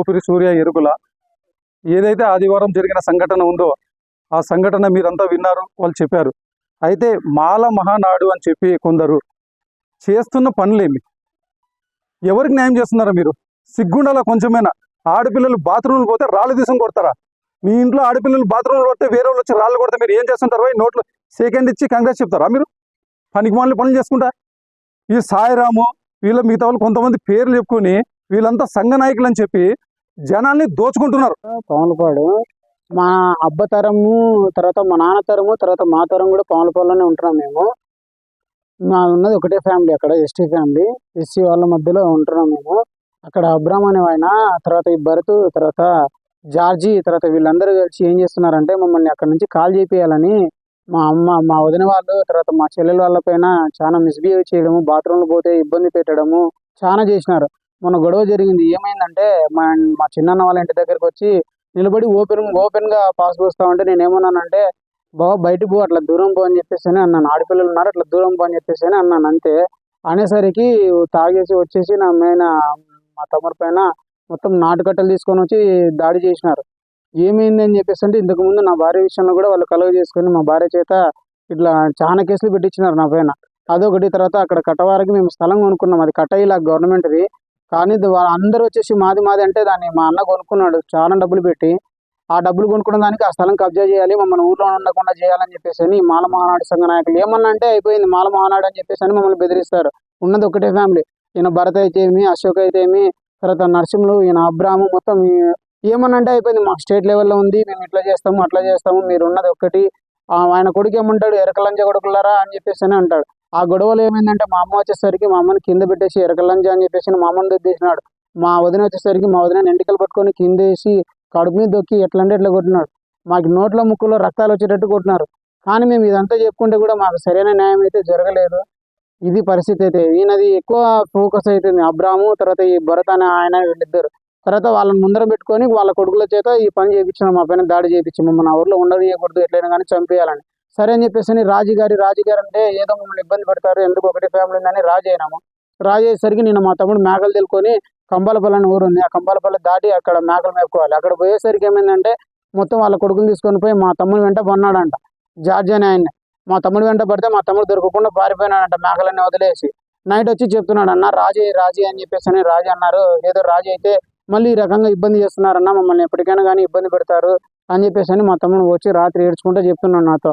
ఊపిరి సూర్య ఎరుకుల ఏదైతే ఆదివారం జరిగిన సంఘటన ఉందో ఆ సంఘటన మీరంతా విన్నారు వాళ్ళు చెప్పారు. అయితే మాల మహానాడు అని చెప్పి కొందరు చేస్తున్న పనులేమి? ఎవరికి న్యాయం చేస్తున్నారా మీరు? సిగ్గుండాల కొంచెమైనా? ఆడపిల్లలు బాత్రూమ్లు పోతే రాళ్ళు తీసుకుని కొడతారా? మీ ఇంట్లో ఆడపిల్లలు బాత్రూమ్లు కొడితే వేరే వాళ్ళు వచ్చి రాళ్ళు కొడితే మీరు ఏం చేస్తుంటారు? పోయి నోట్లో సెకండ్ ఇచ్చి కంగ్రెస్ చెప్తారా మీరు? పనికి మాలిన పనులు చేసుకుంటా? ఈ సాయిరాము వీళ్ళ మిగతా వాళ్ళు కొంతమంది పేర్లు చెప్పుకొని వీళ్ళంతా సంఘ నాయకులు అని చెప్పి జనాల్ని దోచుకుంటున్నారు. పవన్పాడు మా అబ్బ తరము తర్వాత మా నాన్న తరము తర్వాత మా తరం కూడా పవన్పాడులోనే ఉంటున్నాం మేము. మా ఉన్నది ఒకటే ఫ్యామిలీ అక్కడ ఎస్టీ ఫ్యామిలీ. ఎస్సీ వాళ్ళ మధ్యలో ఉంటున్నాం మేము. అక్కడ అబ్రామ్ అనే ఆయన తర్వాత ఈ భరత్ తర్వాత జార్జి తర్వాత వీళ్ళందరూ కలిసి ఏం చేస్తున్నారంటే మమ్మల్ని అక్కడ నుంచి కాల్ చేపియాలని మా అమ్మ మా వదిన వాళ్ళు తర్వాత మా చెల్లెల వాళ్ళ పైన చాలా మిస్బిహేవ్ చేయడము బాత్రూంలో పోతే ఇబ్బంది పెట్టడము చాలా చేసినారు. మొన్న గొడవ జరిగింది. ఏమైందంటే మా మా చిన్నన్న వాళ్ళ ఇంటి దగ్గరికి వచ్చి నిలబడి ఓపెన్ ఓపెన్గా పాస్ పోస్తా ఉంటే నేను ఏమన్నానంటే బాబా బయటకు పో అట్లా దూరం పో అని చెప్పేసి అని అన్నాను. ఆడపిల్లలు ఉన్నారు అట్లా దూరం పో అని చెప్పేసి అని అన్నాను. అంతే. అనేసరికి తాగేసి వచ్చేసి నా మీద మా తమ్ముడి పైన మొత్తం నాటుకట్టలు తీసుకొని వచ్చి దాడి చేసినారు. ఏమైంది అని చెప్పేసి అంటే ఇంతకు ముందు నా భార్య విషయంలో కూడా వాళ్ళు కలువ చేసుకొని మా భార్య చేత ఇట్లా చాలా కేసులు పెట్టించినారు నా పైన. అదొకటి తర్వాత అక్కడ కట్టవారికి మేము స్థలం కొనుక్కున్నాం. అది కట్టయిలా గవర్నమెంట్ది. కానీ అందరూ వచ్చేసి మాది మాది అంటే దాన్ని మా అన్న కొనుక్కున్నాడు. చాలా డబ్బులు పెట్టి. ఆ డబ్బులు కొనుక్కున్న దానికి ఆ స్థలం కబ్జా చేయాలి. మమ్మల్ని ఊర్లో ఉండకుండా చేయాలని చెప్పేసి అని మాల మహానాడు సంఘ నాయకులు ఏమన్నా అంటే అయిపోయింది. మాల మహానాడు అని చెప్పేసి అని మమ్మల్ని బెదిరిస్తారు. ఉన్నది ఒకటే ఫ్యామిలీ. ఈయన భరత్ అయితే ఏమి అశోక్ అయితే ఏమి తర్వాత నరసింహులు ఈయన అబ్రాహ్మ మొత్తం ఏమన్నా అంటే అయిపోయింది. మా స్టేట్ లెవెల్లో ఉంది. మేము ఇట్లా చేస్తాము అట్లా చేస్తాము. మీరు ఉన్నది ఒక్కటి. ఆ, ఆయన కొడుకు ఏమంటాడు? ఎరకలంజ కొడుకులారా అని చెప్పేసి అని అంటాడు. ఆ గొడవలు ఏమైందంటే మా అమ్మ వచ్చేసరికి మా అమ్మని కింద పెట్టేసి ఎరకలంజా అని చెప్పేసి మా అమ్మని దొబ్బేసినాడు. మా వదిన వచ్చేసరికి మా వదిన ఎంటికలు పట్టుకొని కింద వేసి కడుపు మీద దొక్కి ఎట్లా అంటే ఎట్లా కొట్టినాడు. మాకు నోట్ల ముక్కులో రక్తాలు వచ్చేటట్టు కొట్టినారు. కానీ మేము ఇదంతా చెప్పుకుంటే కూడా మాకు సరైన న్యాయం అయితే జరగలేదు. ఇది పరిస్థితి అయితే ఈయనది ఎక్కువ ఫోకస్ అవుతుంది అబ్రాము తర్వాత ఈ భరత్ అనే ఆయన వీళ్ళిద్దరు. తర్వాత వాళ్ళని ముందర పెట్టుకొని వాళ్ళ కొడుకుల చేత ఈ పని చేయించిన. మా పైన దాడి చేయించి మమ్మల్ని ఊర్లో ఊర్లో చేయకూడదు ఎట్లయినా కానీ చంపేయాలని. సరే అని చెప్పేసి అని రాజు గారి రాజు గారు అంటే ఏదో మమ్మల్ని ఇబ్బంది పెడతారు ఎందుకు ఒకటి ఫ్యామిలీ ఉందని రాజు అయినాము. రాజు అయ్యేసరికి నేను మా తమ్ముడు మేకలు తెలుకొని కంబాలపల్లి అని ఊరు ఉంది ఆ కంబాలపల్లి దాటి అక్కడ మేకలు మేపుకోవాలి. అక్కడ పోయేసరికి ఏమైందంటే మొత్తం వాళ్ళ కొడుకుని తీసుకొని పోయి మా తమ్ముడు వెంట పన్నాడంట. జార్జ్ అని ఆయన్ని. మా తమ్ముడు వెంట పడితే మా తమ్ముడు దొరకకుండా పారిపోయినాడంట మేకలన్నీ వదిలేసి. నైట్ వచ్చి చెప్తున్నాడు అన్న రాజే రాజే అని చెప్పేసి అని రాజు అన్నారు. ఏదో రాజు అయితే మళ్ళీ ఈ రకంగా ఇబ్బంది చేస్తున్నారన్న మమ్మల్ని ఎప్పటికైనా కానీ ఇబ్బంది పెడతారు అని చెప్పేసి అని మా తమ్ముడు వచ్చి రాత్రి ఏడ్చుకుంటూ చెప్తున్నాడు నాతో.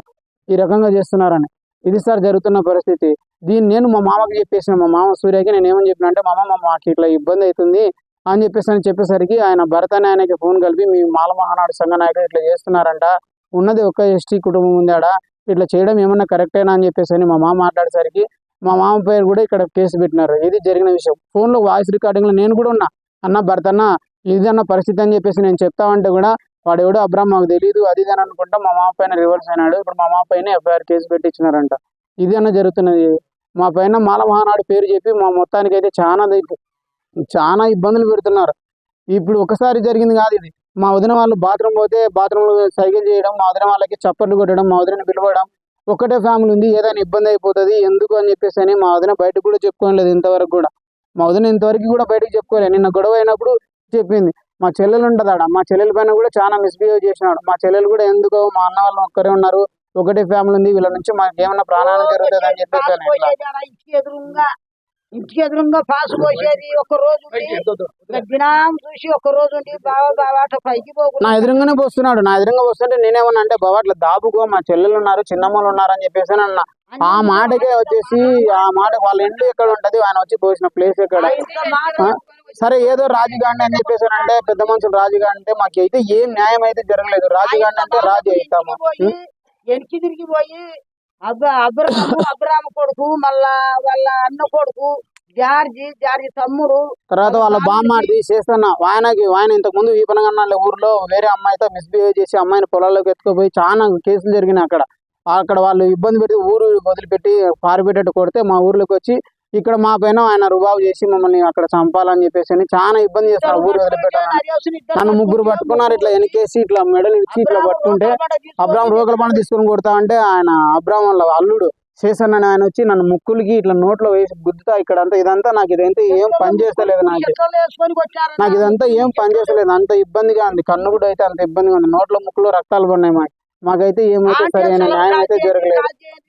ఈ రకంగా చేస్తున్నారని. ఇది సార్ జరుగుతున్న పరిస్థితి. దీన్ని నేను మా మామకి చెప్పేసిన మా మామ సూర్యకి నేను ఏమని చెప్పిన అంటే మామ మా మాకు ఇట్లా ఇబ్బంది అవుతుంది అని చెప్పేసి అని చెప్పేసరికి ఆయన భరత్ అనే ఆయనకి ఫోన్ కలిపి మీ మాల మహానాడు సంఘ నాయకులు ఇట్లా చేస్తున్నారంట. ఉన్నది ఒక ఎస్టీ కుటుంబం ఉందాడ? ఇట్లా చేయడం ఏమన్నా కరెక్టేనా అని చెప్పేసి అని మా మామ మాట్లాడేసరికి మా మామ పేరు కూడా ఇక్కడ కేసు పెట్టినారు. ఇది జరిగిన విషయం. ఫోన్లో వాయిస్ రికార్డింగ్లో నేను కూడా ఉన్నా. అన్న భరత్ అన్న ఇది అన్న పరిస్థితి అని చెప్పేసి నేను చెప్తామంటే కూడా వాడు ఎవడో అబ్రామ్ మాకు తెలియదు అది ఇది అని అనుకుంటా మా మామ పైన రివర్స్ అయినాడు. ఇప్పుడు మా మామ పైన ఎఫ్ఐఆర్ కేసు పెట్టించినారంట. ఇది అన్న జరుగుతున్నది. మా పైన మాల మహానాడు పేరు చెప్పి మా మొత్తానికి అయితే చాలా చాలా ఇబ్బందులు పెడుతున్నారు. ఇప్పుడు ఒకసారి జరిగింది కాదు ఇది. మా వదిన వాళ్ళు బాత్రూమ్ పోతే బాత్రూమ్లో సైకిల్ చేయడం మా వదిన వాళ్ళకి చప్పట్లు కొట్టడం మా వదిన పిలవడం ఒకటే ఫ్యామిలీ ఉంది. ఏదైనా ఇబ్బంది అయిపోతుంది ఎందుకు అని చెప్పేసి అని మా వదిన బయటకు కూడా చెప్పుకోలేదు ఇంతవరకు కూడా. మా వదిన ఇంతవరకు కూడా బయటకు చెప్పుకోలేదు. నిన్న గొడవ అయినప్పుడు చెప్పింది. మా చెల్లెలు ఉంటుంది ఆడ మా చెల్లెల పైన కూడా చాలా మిస్బిహేవ్ చేసినాడు. మా చెల్లెలు కూడా ఎందుకో మా అన్న వాళ్ళు ఒక్కరే ఉన్నారు. ఒకటే ఫ్యామిలీ ఉంది. వీళ్ళ నుంచి మాకు ఏమన్నా ప్రాణాలు జరుగుతుంది అని చెప్పేసి ఇంటికి ఎదురుగా. ఇంటికి ఎదురుగా పాస్ పోసేది ఒక రోజు దినం చూసి ఒక రోజు బావా బావా నా ఎదురుగానే పోస్తున్నాడు. నా ఎదురుగా పోస్తుంటే నేనేమన్నా అంటే బాబా అట్లా దాపుకో మా చెల్లెలు ఉన్నారు చిన్నమ్మలు ఉన్నారు అని చెప్పేసి అని అన్నా. ఆ మాటకే వచ్చేసి ఆ మాట వాళ్ళ ఇంట్లో ఎక్కడ ఉంటది? ఆయన వచ్చి పోసిన ప్లేస్ ఎక్కడ? సరే ఏదో రాజుగాండి అని చెప్పేసి అంటే పెద్ద మనుషులు రాజుగాండి అంటే మాకు అయితే ఏం న్యాయం అయితే జరగలేదు. రాజుగాండి అంటే రాజు అవుతాము. వెనక్కి తిరిగి పోయి అబ్రాము అబ్రాము కొడుకు మళ్ళా వాళ్ళ అన్న కొడుకు జార్జి జార్జి తమ్ముడు తర్వాత వాళ్ళ బామ్మాడిది చేస్తున్నా. ఆయనకి ఆయన ఇంతకు ముందు వీపనగన్నాళ్ళ ఊర్లో వేరే అమ్మాయితో మిస్బిహేవ్ చేసి అమ్మాయిని పొలాల్లోకి ఎత్తుకుపోయి చాలా కేసులు జరిగినాయి అక్కడ. అక్కడ వాళ్ళు ఇబ్బంది పెట్టి ఊరు వదిలిపెట్టి పారిపెట్టేట్టు కొడితే మా ఊర్లోకి వచ్చి ఇక్కడ మా పైన ఆయన రుబాబు చేసి మమ్మల్ని అక్కడ చంపాలని చెప్పేసి అని చాలా ఇబ్బంది చేస్తారు ఊరు వదిలిపెట్టాలని. నన్ను ముగ్గురు పట్టుకున్నారు ఇట్లా వెనకేసి ఇట్లా మెడలు ఇచ్చి ఇట్లా పట్టుకుంటే అబ్రామ్ రోకల పండు తీసుకొని కొడతా అంటే ఆయన అబ్రామ్ వాళ్ళ అల్లుడు చేశాను అని ఆయన వచ్చి నన్ను ముక్కులకి ఇట్లా నోట్లో వేసి గుద్దుతా ఇక్కడ అంతా ఇదంతా నాకు ఇదంతా ఏం పని చేస్తలేదు నాకు. నాకు ఇదంతా ఏం పని చేస్తలేదు అంత ఇబ్బందిగా ఉంది కన్ను కూడా అయితే అంత ఇబ్బందిగా ఉంది నోట్లో ముక్కులో రక్తాలు పడినాయి మాకు. మాకైతే ఏమైతే సరైన న్యాయం అయితే జరగలేదు.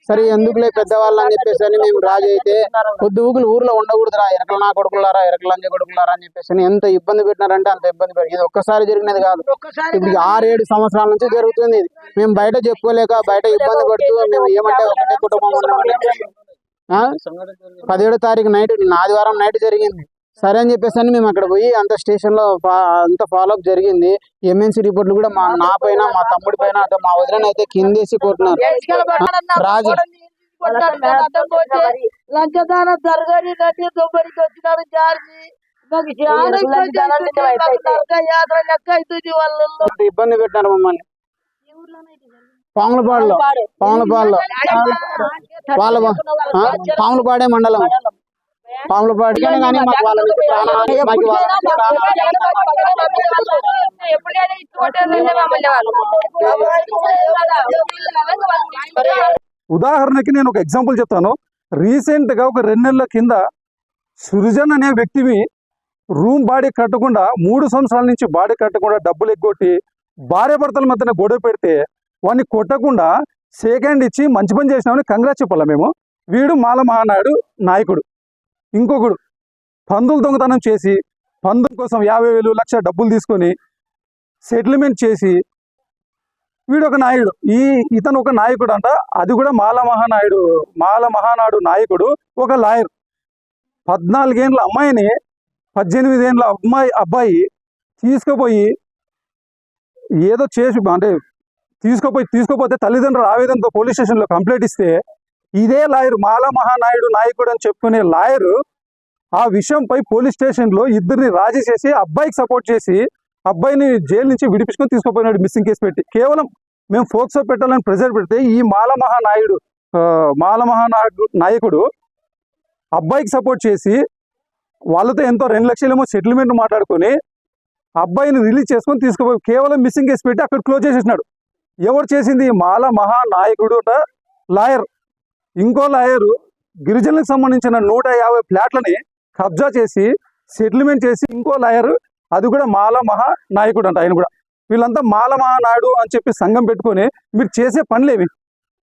సరే ఎందుకులే పెద్దవాళ్ళు అని చెప్పేసి అని మేము రాజు అయితే కొద్ది ఊగులు ఊర్లో ఉండకూడదురా ఎరకల నా కొడుకులారా ఎరకల లంజ కొడుకులారా అని చెప్పేసి అని ఎంత ఇబ్బంది పెట్టినారంటే అంత ఇబ్బంది పెట్టి ఇది ఒక్కసారి జరిగినది కాదు. ఇప్పుడు ఆరేడు సంవత్సరాల నుంచి జరుగుతుంది ఇది. మేము బయట చెప్పుకోలేక బయట ఇబ్బంది పడుతూ మేము ఏమంటే ఒకటే కుటుంబం? పదిహేడో తారీఖు నైట్ ఆదివారం నైట్ జరిగింది. సరే అని చెప్పేసి అని మేము అక్కడ పోయి అంత స్టేషన్లో అంత ఫాలో అప్ జరిగింది ఎంఎన్సీ రిపోర్ట్లు కూడా మా నా పైన మా తమ్ముడి పైన మా వదిన అయితే కిందేసి కొట్టినారు. రాజు. లంచదాన జరగని నటి దొబ్బరికి వచ్చినారు జార్జి నాకు చాలా ఇబ్బంది పెట్టినారు మమ్మల్ని. పాములపాడులో పాములపాడులో. వాళ్ళ? పాములపాడే మండలం. పాములపాడు కానీ కానీ మాకు వాళ్ళ ఉదాహరణకి నేను ఒక ఎగ్జాంపుల్ చెప్తాను. రీసెంట్గా ఒక రెండు నెలల కింద సృజన్ అనే వ్యక్తిని రూమ్ బాడీ కట్టకుండా మూడు సంవత్సరాల నుంచి బాడీ కట్టకుండా డబ్బులు ఎగ్గొట్టి భార్య భర్తల మధ్యన గొడవ పెడితే వాడిని కొట్టకుండా సెకండ్ ఇచ్చి మంచి పని చేసినామని కంగ్రాట్ చెప్పాలా మేము? వీడు మాల మహానాయుడు నాయకుడు. ఇంకొకడు పందులు దొంగతనం చేసి పందుల కోసం యాభై వేలు లక్ష డబ్బులు తీసుకొని సెటిల్మెంట్ చేసి వీడు ఒక నాయుడు. ఈ ఇతను ఒక నాయకుడు అంట అది కూడా మాల మహానాయుడు మాల మహానాడు నాయకుడు ఒక లాయర్. పద్నాలుగేండ్ల అమ్మాయిని పద్దెనిమిది ఏండ్ల అమ్మాయి అబ్బాయి తీసుకుపోయి ఏదో చేసి అంటే తీసుకుపోయి తీసుకుపోతే తల్లిదండ్రులు ఆవేదనతో పోలీస్ స్టేషన్లో కంప్లైంట్ ఇస్తే ఇదే లాయర్ మాల మహానాయుడు నాయకుడు అని చెప్పుకునే లాయరు ఆ విషయంపై పోలీస్ స్టేషన్లో ఇద్దరిని రాజీ చేసి అబ్బాయికి సపోర్ట్ చేసి అబ్బాయిని జైలు నుంచి విడిపించుకొని తీసుకుపోయినాడు మిస్సింగ్ కేసు పెట్టి. కేవలం మేము ఫోక్సో పెట్టాలని ప్రెజర్ పెడితే ఈ మాల మహానాయుడు మాల మహానాయుడు నాయకుడు అబ్బాయికి సపోర్ట్ చేసి వాళ్ళతో ఎంతో రెండు లక్షలేమో సెటిల్మెంట్ మాట్లాడుకొని అబ్బాయిని రిలీజ్ చేసుకొని తీసుకుపోయి కేవలం మిస్సింగ్ కేసు పెట్టి అక్కడ క్లోజ్ చేసేసినాడు. ఎవరు చేసింది? మాల మహానాయకుడు లాయర్. ఇంకో లాయరు గిరిజనులకు సంబంధించిన నూట యాభై ఫ్లాట్లని కబ్జా చేసి సెటిల్మెంట్ చేసి ఇంకో లాయర్ అది కూడా మాల మహా నాయకుడు అంట ఆయన కూడా. వీళ్ళంతా మాల మహానాయుడు అని చెప్పి సంఘం పెట్టుకొని మీరు చేసే పనులేవి.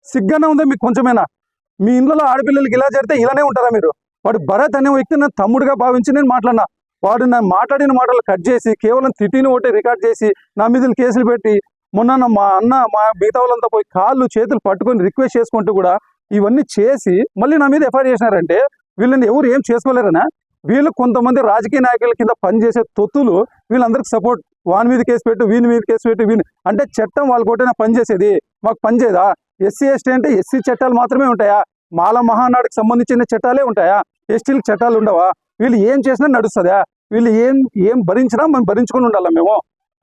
సిగ్గానే ఉందా మీకు కొంచెమైనా. మీ ఇంట్లో ఆడపిల్లలకి ఇలా జరిగితే ఇలానే ఉంటారా మీరు? వాడు భరత్ అనే వ్యక్తి నా తమ్ముడుగా భావించి నేను మాట్లాడినా. వాడు నా మాట్లాడిన మాటలు కట్ చేసి కేవలం తిట్టిని ఒకటి రికార్డ్ చేసి నా మీద కేసులు పెట్టి మొన్న నా మా అన్న మా మిగతా వాళ్ళంతా పోయి కాళ్ళు చేతులు పట్టుకొని రిక్వెస్ట్ చేసుకుంటూ కూడా ఇవన్నీ చేసి మళ్ళీ నా మీద ఎఫ్ఐఆర్ చేసినారంటే వీళ్ళని ఎవరు ఏం చేసుకోలేరనా? వీళ్ళు కొంతమంది రాజకీయ నాయకుల కింద పనిచేసే తొత్తులు వీళ్ళందరికి సపోర్ట్ వాని మీద కేసు పెట్టు వీని మీద కేసు పెట్టు వీని అంటే చట్టం వాళ్ళ కొట్టైనా పనిచేసేది. మాకు పనిచేయదా? ఎస్సీ ఎస్టీ అంటే ఎస్సీ చట్టాలు మాత్రమే ఉంటాయా? మాల మహానాడుకి సంబంధించిన చట్టాలే ఉంటాయా? ఎస్టీలకు చట్టాలు ఉండవా? వీళ్ళు ఏం చేసినా నడుస్తుందా? వీళ్ళు ఏం ఏం భరించినా మేము భరించుకొని ఉండాలా మేము?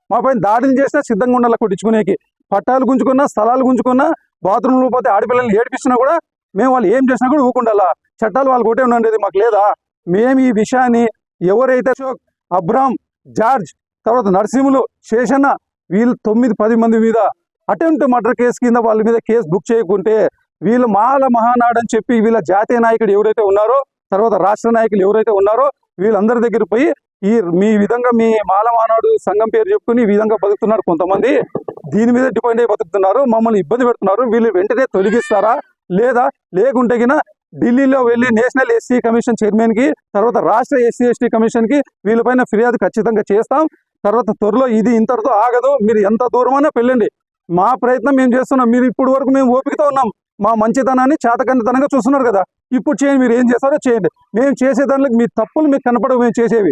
మా పైన దాడులు చేసినా సిద్ధంగా ఉండాలి కొట్టించుకునేకి? పట్టాలు గుంజుకున్నా స్థలాలు గుంజుకున్నా బాత్రూంలో పోతే ఆడపిల్లల్ని ఏడిపిస్తున్నా కూడా మేము వాళ్ళు ఏం చేసినా కూడా ఊకుండాలా చట్టాలు వాళ్ళు కొట్టే ఉండేది మాకు లేదా? మేము ఈ విషయాన్ని ఎవరైతే అశోక్ అబ్రామ్ జార్జ్ తర్వాత నరసింహులు శేషన్న వీళ్ళు తొమ్మిది పది మంది మీద అటెంప్ట్ మర్డర్ కేసు కింద వాళ్ళ మీద కేసు బుక్ చేయకుంటే వీళ్ళు మాల మహానాడు అని చెప్పి వీళ్ళ జాతీయ నాయకుడు ఎవరైతే ఉన్నారో తర్వాత రాష్ట్ర నాయకులు ఎవరైతే ఉన్నారో వీళ్ళందరి దగ్గర పోయి ఈ మీ విధంగా మీ మాల మహానాడు సంఘం పేరు చెప్పుకుని ఈ విధంగా బతుకుతున్నారు కొంతమంది. దీని మీద డిపెండ్ అయి బతుకుతున్నారు మమ్మల్ని ఇబ్బంది పెడుతున్నారు వీళ్ళు వెంటనే తొలగిస్తారా లేదా లేకుంటే ఢిల్లీలో వెళ్ళి నేషనల్ ఎస్సీ కమిషన్ చైర్మన్కి తర్వాత రాష్ట్ర ఎస్సీ ఎస్టీ కమిషన్కి వీళ్ళపైన ఫిర్యాదు ఖచ్చితంగా చేస్తాం. తర్వాత త్వరలో ఇది ఇంతటితో ఆగదు మీరు ఎంత దూరమైనా పెళ్ళండి మా ప్రయత్నం మేము చేస్తున్నాం మీరు ఇప్పుడు వరకు మేము ఓపికతో ఉన్నాం. మా మంచితనాన్ని చేతకంతనంగా చూస్తున్నారు కదా. ఇప్పుడు చేయండి మీరు ఏం చేస్తారో చేయండి. మేము చేసే దానికి మీ తప్పులు మీకు కనపడవు మేము చేసేవి.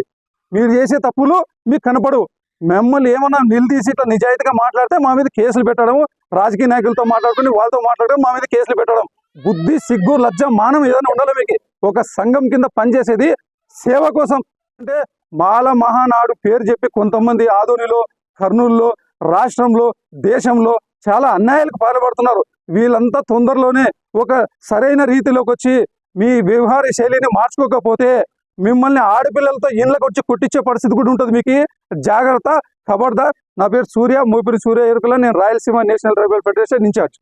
మీరు చేసే తప్పులు మీకు కనపడవు. మిమ్మల్ని ఏమన్నా నిలదీసి ఇట్లా నిజాయితీగా మాట్లాడితే మా మీద కేసులు పెట్టడం రాజకీయ నాయకులతో మాట్లాడుకుని వాళ్ళతో మాట్లాడడం మా మీద కేసులు పెట్టడం. బుద్ధి సిగ్గు లజ్జ మానం ఏదైనా ఉండాలి మీకు. ఒక సంఘం కింద పనిచేసేది సేవ కోసం. అంటే మాల మహానాడు పేరు చెప్పి కొంతమంది ఆధునిలో కర్నూలులో రాష్ట్రంలో దేశంలో చాలా అన్యాయాలకు పాల్పడుతున్నారు. వీళ్ళంతా తొందరలోనే ఒక సరైన రీతిలోకి వచ్చి మీ వ్యవహార శైలిని మార్చుకోకపోతే మిమ్మల్ని ఆడపిల్లలతో ఇండ్లకు వచ్చి కొట్టించే పరిస్థితి కూడా ఉంటుంది మీకు. జాగ్రత్త ఖబర్దార్ నా పేరు సూర్య మోపిరి సూర్య ఎరుకల. నేను Rayalaseema national tribal federation in charge.